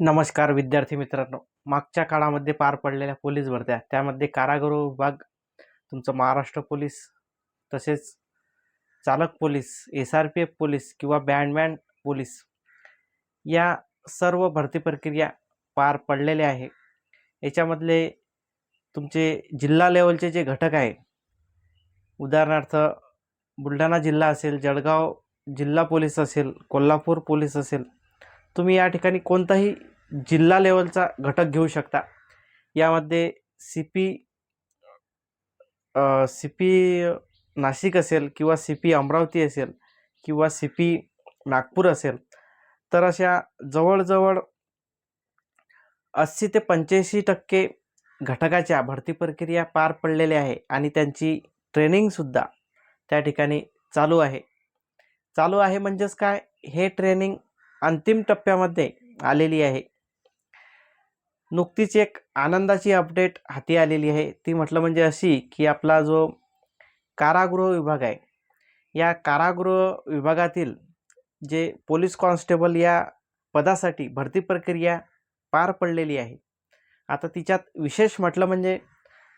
नमस्कार विद्यार्थी मित्रांनो. मागच्या काळामध्ये पार पडलेल्या पोलीस भरत्या. त्यामध्ये कारागृह विभाग तुमचं महाराष्ट्र पोलीस तसेच चालक police S R P F police किंवा बँडमॅन पोलीस या सर्व भरती प्रक्रिया पार पडलेल्या आहे. याच्यामधले तुमचे जिल्हा लेवलचे जे घटक आहे उदाहरणार्थ बुलढाणा जिल्हा असेल जळगाव जिल्हा पोलीस असेल कोल्हापूर पोलीस असेल तुम्ही या ठिकाणी कोणताही जिल्हा लेवलचा घटक घेऊ शकता. यामध्ये C P C P Nashik असेल किंवा सी पी अमरावती असेल किंवा सी पी नागपूर असेल तर अशा जवळजवळ अस्सी ते पंच्याऐंशी टक्के घटकाच्या भरती प्रक्रिया पार पडलेल्या आहे आणि त्यांची ट्रेनिंगसुद्धा त्या ठिकाणी चालू आहे. चालू आहे म्हणजेच काय? हे ट्रेनिंग अंतिम टप्प्यामध्ये आलेली आहे. नुकतीच एक आनंदाची अपडेट हाती आलेली आहे. ती म्हटलं म्हणजे अशी की आपला जो कारागृह विभाग आहे या कारागृह विभागातील जे पोलीस कॉन्स्टेबल या पदासाठी भरती प्रक्रिया पार पडलेली आहे. आता तिच्यात विशेष म्हटलं म्हणजे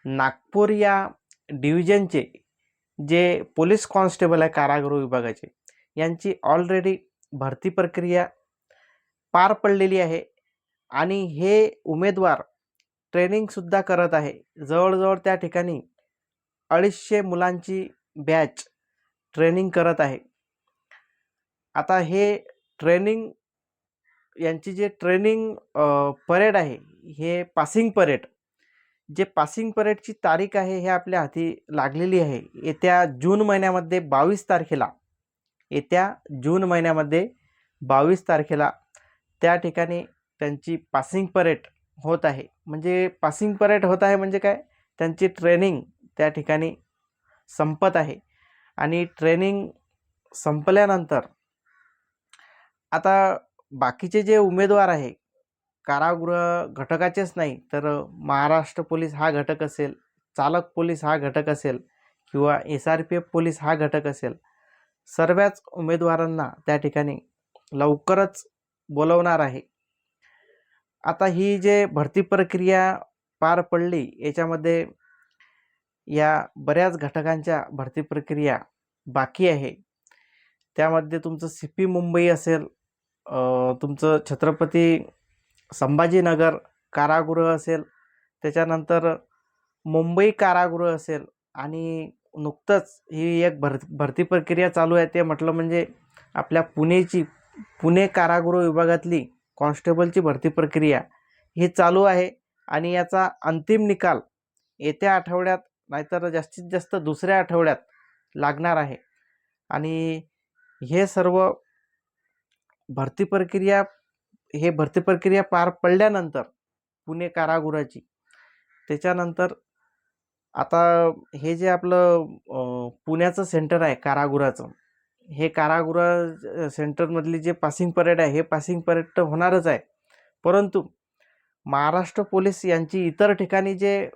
नागपूर या डिव्हिजनचे जे पोलीस कॉन्स्टेबल आहे कारागृह विभागाचे यांची ऑलरेडी भरती प्रक्रिया पार पडलेली आहे आणि हे उमेदवार ट्रेनिंगसुद्धा करत आहे. जवळजवळ त्या ठिकाणी अडीचशे मुलांची बॅच ट्रेनिंग करत आहे. आता हे ट्रेनिंग यांची जे ट्रेनिंग परेड आहे हे पासिंग परेड जे पासिंग परेडची तारीख आहे हे आपल्या हाती लागलेली आहे. येत्या जून महिन्यामध्ये बावीस तारखेला. येत्या जून महिन्यामध्ये बावीस तारखेला त्या ठिकाणी त्यांची पासिंग परेड होत आहे. म्हणजे पासिंग परेड होत आहे म्हणजे काय? त्यांची ट्रेनिंग त्या ठिकाणी संपत आहे. आणि ट्रेनिंग संपल्यानंतर आता बाकीचे जे उमेदवार आहे कारागृह घटकाचेच नाही तर महाराष्ट्र पोलीस हा घटक असेल चालक पोलीस हा घटक असेल किंवा S R P F police हा घटक असेल सर्वच उमेदवारांना त्या ठिकाणी लवकरच बोलवणार आहे. आता ही जे भरती प्रक्रिया पार पडली याच्यामध्ये या बऱ्याच घटकांच्या भरती प्रक्रिया बाकी आहे. त्यामध्ये तुमचं सी पी मुंबई असेल तुमचं छत्रपती संभाजीनगर कारागृह असेल त्याच्यानंतर मुंबई कारागृह असेल आणि नुकतंच ही एक भर भरती प्रक्रिया चालू आहे. ते म्हटलं म्हणजे आपल्या पुणेची पुणे कारागृह विभागातली कॉन्स्टेबलची भरती प्रक्रिया ही चालू आहे आणि याचा अंतिम निकाल येत्या आठवड्यात नाहीतर जास्तीत जास्त दुसऱ्या आठवड्यात लागणार आहे. आणि हे सर्व भरती प्रक्रिया हे भरती प्रक्रिया पार पडल्यानंतर पुणे कारागृहाची त्याच्यानंतर आता हे जे आपलं पुण्याचं सेंटर आहे कारागृहाचं हे कारागृह सेंटरमधली जे पासिंग परेड आहे हे पासिंग परेड तर होणारच आहे. परंतु महाराष्ट्र पोलीस यांची इतर ठिकाणी जे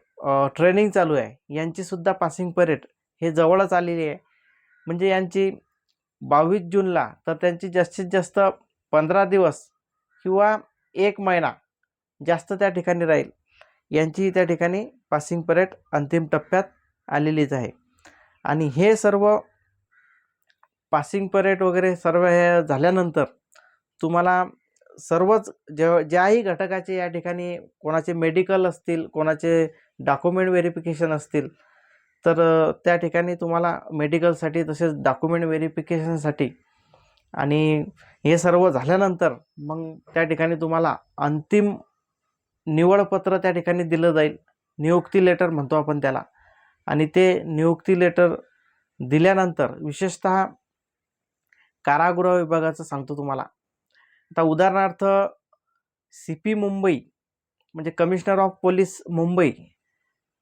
ट्रेनिंग चालू आहे यांचीसुद्धा पासिंग परेड हे जवळच आलेली आहे. म्हणजे यांची बावीस जूनला तर त्यांची जास्तीत जास्त पंधरा दिवस किंवा एक महिना जास्त त्या ठिकाणी राहील. यांचीही त्या ठिकाणी पासिंग परेड अंतिम टप्प्यात आलेलीच आहे. आणि हे सर्व पासिंग परेड वगैरे सर्व हे झाल्यानंतर तुम्हाला सर्वच जे ज्याही घटकाचे या ठिकाणी कोणाचे मेडिकल असतील कोणाचे डॉक्युमेंट व्हेरिफिकेशन असतील तर त्या ठिकाणी तुम्हाला मेडिकलसाठी तसेच डॉक्युमेंट व्हेरिफिकेशनसाठी आणि हे सर्व झाल्यानंतर मग त्या ठिकाणी तुम्हाला अंतिम निवडपत्र त्या ठिकाणी दिलं जाईल. नियुक्ती लेटर म्हणतो आपण त्याला. आणि ते नियुक्ती लेटर दिल्यानंतर विशेषतः कारागृह विभागाचं सांगतो तुम्हाला. आता उदाहरणार्थ सी पी मुंबई म्हणजे कमिशनर ऑफ पोलीस मुंबई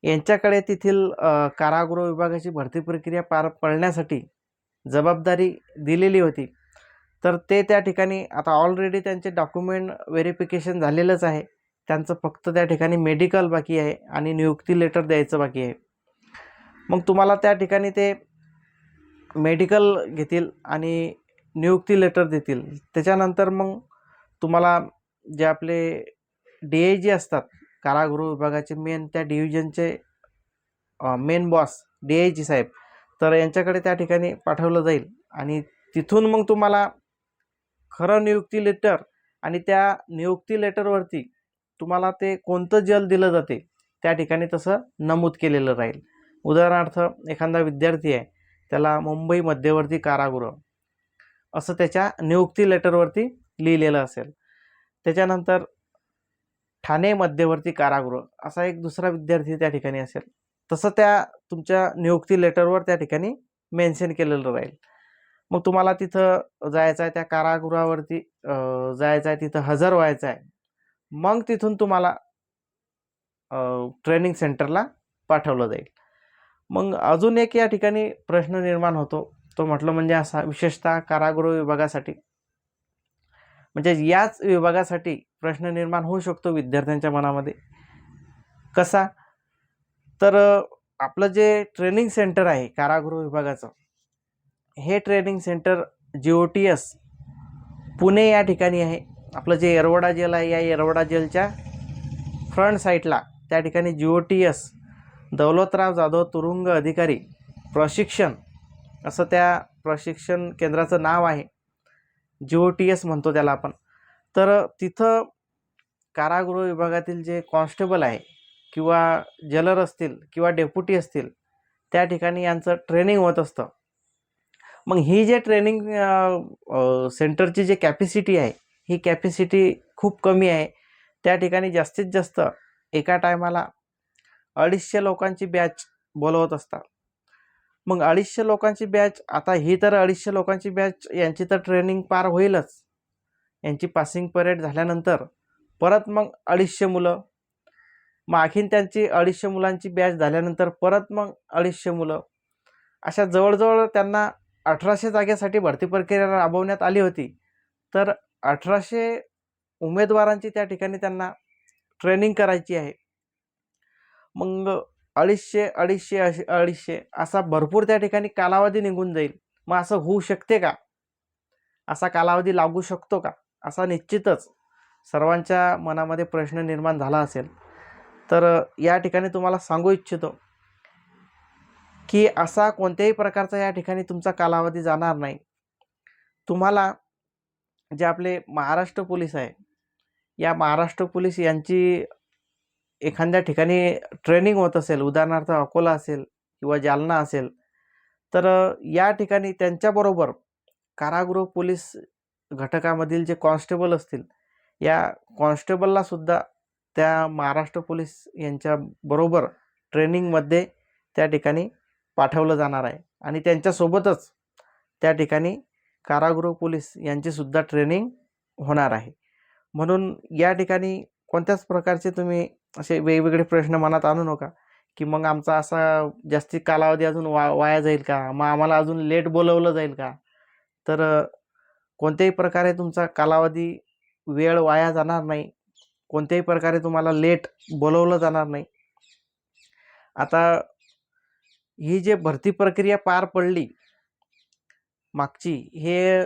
यांच्याकडे तेथील कारागृह विभागाची भरती प्रक्रिया पार पडण्यासाठी जबाबदारी दिलेली होती. तर ते त्या ठिकाणी आता ऑलरेडी त्यांचे डॉक्युमेंट व्हेरिफिकेशन झालेलंच आहे. त्यांचं फक्त त्या ठिकाणी मेडिकल बाकी आहे आणि नियुक्ती लेटर द्यायचं बाकी आहे. मग तुम्हाला त्या ठिकाणी ते मेडिकल घेतील आणि नियुक्ती लेटर देतील. त्याच्यानंतर मग तुम्हाला जे आपले डी आय जी असतात कारागृह विभागाचे मेन त्या डिव्हिजनचे main boss D I G साहेब तर यांच्याकडे त्या ठिकाणी पाठवलं जाईल. आणि तिथून मग तुम्हाला खरं नियुक्ती लेटर आणि त्या नियुक्ती लेटरवरती तुम्हाला ते कोणतं जल दिलं जाते त्या ठिकाणी तसं नमूद केलेलं राहील. उदाहरणार्थ एखादा विद्यार्थी आहे त्याला मुंबई मध्यवर्ती कारागृह असं त्याच्या नियुक्ती लेटरवरती लिहिलेलं असेल. त्याच्यानंतर ठाणे मध्यवर्ती कारागृह असा एक दुसरा विद्यार्थी त्या ठिकाणी असेल. तसं त्या तुमच्या नियुक्ती लेटरवर त्या ठिकाणी मेन्शन केलेलं राहील. मग तुम्हाला तिथं जायचं आहे त्या कारागृहावरती जायचं आहे तिथं हजर व्हायचं आहे मग तिथून तुम्हाला ट्रेनिंग सेंटरला पाठवलं जाईल. मग अजून एक या ठिकाणी प्रश्न निर्माण होतो. तो म्हटलं म्हणजे असा विशेषतः कारागृह विभागासाठी. म्हणजे याच विभागासाठी प्रश्न निर्माण होऊ शकतो विद्यार्थ्यांच्या मनामध्ये. कसा? तर आपलं जे ट्रेनिंग सेंटर आहे कारागृह विभागाचं हे training centre G O T S Pune या ठिकाणी आहे. आपलं जे येरवडा जेल आहे या येरवडा जेलच्या फ्रंट साईडला त्या ठिकाणी G O T S Daulatrao Jadhav तुरुंग अधिकारी प्रशिक्षण असं त्या प्रशिक्षण केंद्राचं नाव आहे. जी ओ टी एस म्हणतो त्याला आपण. तर तिथं कारागृह विभागातील जे कॉन्स्टेबल आहे किंवा जलर असतील किंवा डेप्युटी असतील त्या ठिकाणी यांचं ट्रेनिंग होत असतं. मग ही जे ट्रेनिंग सेंटरची जी कॅपॅसिटी आहे ही कॅपॅसिटी खूप कमी आहे. त्या ठिकाणी जास्तीत जास्त एका टायमाला अडीचशे लोकांची बॅच बोलवत असतात. मग अडीचशे लोकांची बॅच आता ही तर अडीचशे लोकांची बॅच यांची तर ट्रेनिंग पार होईलच. यांची पासिंग परेड झाल्यानंतर परत मग अडीचशे मुलं. मग आणखीन त्यांची अडीचशे मुलांची बॅच झाल्यानंतर परत मग अडीचशे मुलं. अशा जवळजवळ त्यांना अठराशे जागेसाठी भरती प्रक्रिया राबवण्यात आली होती. तर अठराशे उमेदवारांची त्या ठिकाणी त्यांना ट्रेनिंग करायची आहे. मग अडीचशे अडीचशे असे अडीचशे असा भरपूर त्या ठिकाणी कालावधी निघून जाईल. मग असं होऊ शकते का? असा कालावधी लागू शकतो का? असा निश्चितच सर्वांच्या मनामध्ये प्रश्न निर्माण झाला असेल. तर या ठिकाणी तुम्हाला सांगू इच्छितो की असा कोणत्याही प्रकारचा या ठिकाणी तुमचा कालावधी जाणार नाही. तुम्हाला जे आपले महाराष्ट्र पोलीस आहे. या महाराष्ट्र पोलीस यांची एखाद्या ठिकाणी ट्रेनिंग होत असेल उदाहरणार्थ अकोला असेल किंवा जालना असेल तर या ठिकाणी त्यांच्याबरोबर कारागृह पोलीस घटकामधील जे कॉन्स्टेबल असतील या कॉन्स्टेबलला सुद्धा त्या महाराष्ट्र पोलीस यांच्याबरोबर ट्रेनिंगमध्ये त्या ठिकाणी पाठवलं जाणार आहे. आणि त्यांच्यासोबतच त्या ठिकाणी कारागृह पोलीस यांचीसुद्धा ट्रेनिंग होणार आहे. म्हणून या ठिकाणी कोणत्याच प्रकारचे तुम्ही असे वेगवेगळे प्रश्न मनात आणू नका की मग आमचा असा जास्ती कालावधी अजून वा वाया जाईल का? मग आम्हाला अजून लेट बोलवलं जाईल का? तर कोणत्याही प्रकारे तुमचा कालावधी वेळ वाया जाणार नाही कोणत्याही प्रकारे तुम्हाला लेट बोलवलं जाणार नाही. आता ही जे भरती प्रक्रिया पार पडली मागची. हे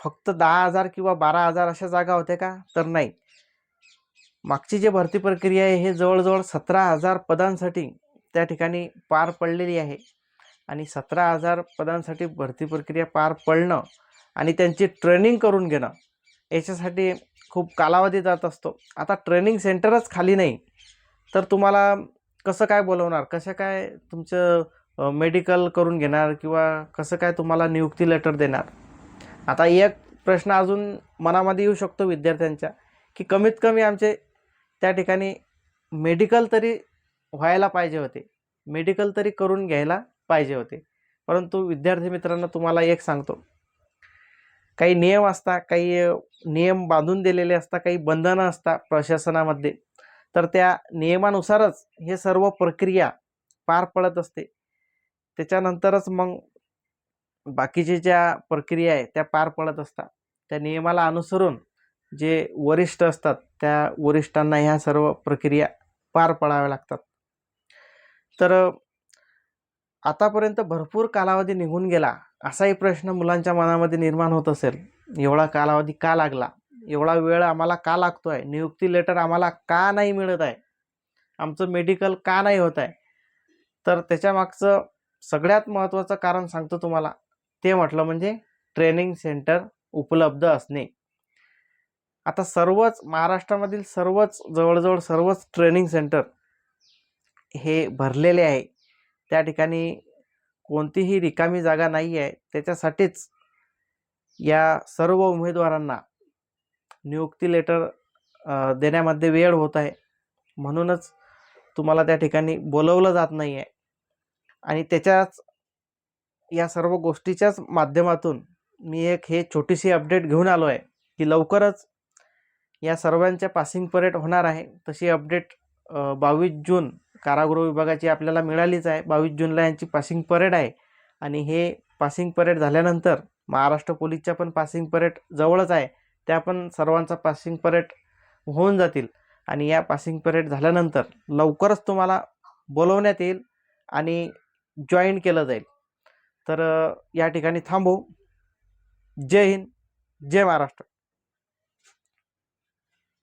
फक्त दहा हजार किंवा बारा हजार अशा जागा होत्या का? तर नाही. मागची जी भरती प्रक्रिया आहे हे जवळजवळ सतरा हजार पदांसाठी त्या ठिकाणी पार पडलेली आहे. आणि सतरा हजार पदांसाठी भरती प्रक्रिया पार पडणं आणि त्यांची ट्रेनिंग करून घेणं याच्यासाठी खूप कालावधी जात असतो. आता ट्रेनिंग सेंटरच खाली नाही. तर तुम्हाला कसं काय बोलवणार? कसं काय तुमचं मेडिकल करून घेणार किंवा कसं काय तुम्हाला नियुक्ती लेटर देणार? आता एक प्रश्न अजून मनामध्ये येऊ शकतो विद्यार्थ्यांच्या की कमीत कमी आमचे त्या ठिकाणी मेडिकल तरी व्हायला पाहिजे होते. मेडिकल तरी करून घ्यायला पाहिजे होते. परंतु विद्यार्थी मित्रांनो तुम्हाला एक सांगतो. काही नियम असतात काही नियम बांधून दिलेले असतात काही बंधनं असतात प्रशासनामध्ये तर त्या नियमानुसारच हे सर्व प्रक्रिया पार पडत असते. त्याच्यानंतरच मग बाकीचे ज्या प्रक्रिया आहे त्या पार पडत असतात. त्या नियमाला अनुसरून जे वरिष्ठ असतात त्या वरिष्ठांना ह्या सर्व प्रक्रिया पार पडाव्या लागतात. तर आतापर्यंत भरपूर कालावधी निघून गेला. असाही प्रश्न मुलांच्या मनामध्ये निर्माण होत असेल. एवढा कालावधी का लागला? एवढा वेळ आम्हाला का लागतो आहे नियुक्ती लेटर आम्हाला का नाही मिळत आहे? आमचं मेडिकल का नाही होत आहे? तर त्याच्यामागचं सगळ्यात महत्त्वाचं कारण सांगतो तुम्हाला. ते म्हटलं म्हणजे ट्रेनिंग सेंटर उपलब्ध असणे. आता सर्वच महाराष्ट्रामधील सर्वच जवळजवळ सर्वच ट्रेनिंग सेंटर हे भरलेले आहे. त्या ठिकाणी कोणतीही रिकामी जागा नाही आहे. त्याच्यासाठीच या सर्व उमेदवारांना नियुक्ती लेटर देण्यामध्ये वेळ होत आहे. म्हणूनच तुम्हाला त्या ठिकाणी बोलवलं जात नाही आहे आणि त्याच्याच या सर्व गोष्टीच्याच माध्यमातून मी एक हे छोटीशी अपडेट घेऊन आलो आहे की लवकरच या सर्वांच्या पासिंग परेड होणार आहे. तशी अपडेट बावीस जून कारागृह विभागाची आपल्याला मिळालीच आहे. बावीस जूनला यांची पासिंग परेड आहे आणि हे पासिंग परेड झाल्यानंतर महाराष्ट्र पोलीसच्या पण पासिंग परेड जवळच आहे. त्या पण सर्वांचा पासिंग परेड होऊन जातील आणि या पासिंग परेड झाल्यानंतर लवकरच तुम्हाला बोलवण्यात येईल आणि जॉईन केलं जाईल. तर या ठिकाणी थांबू. जय हिंद जय महाराष्ट्र.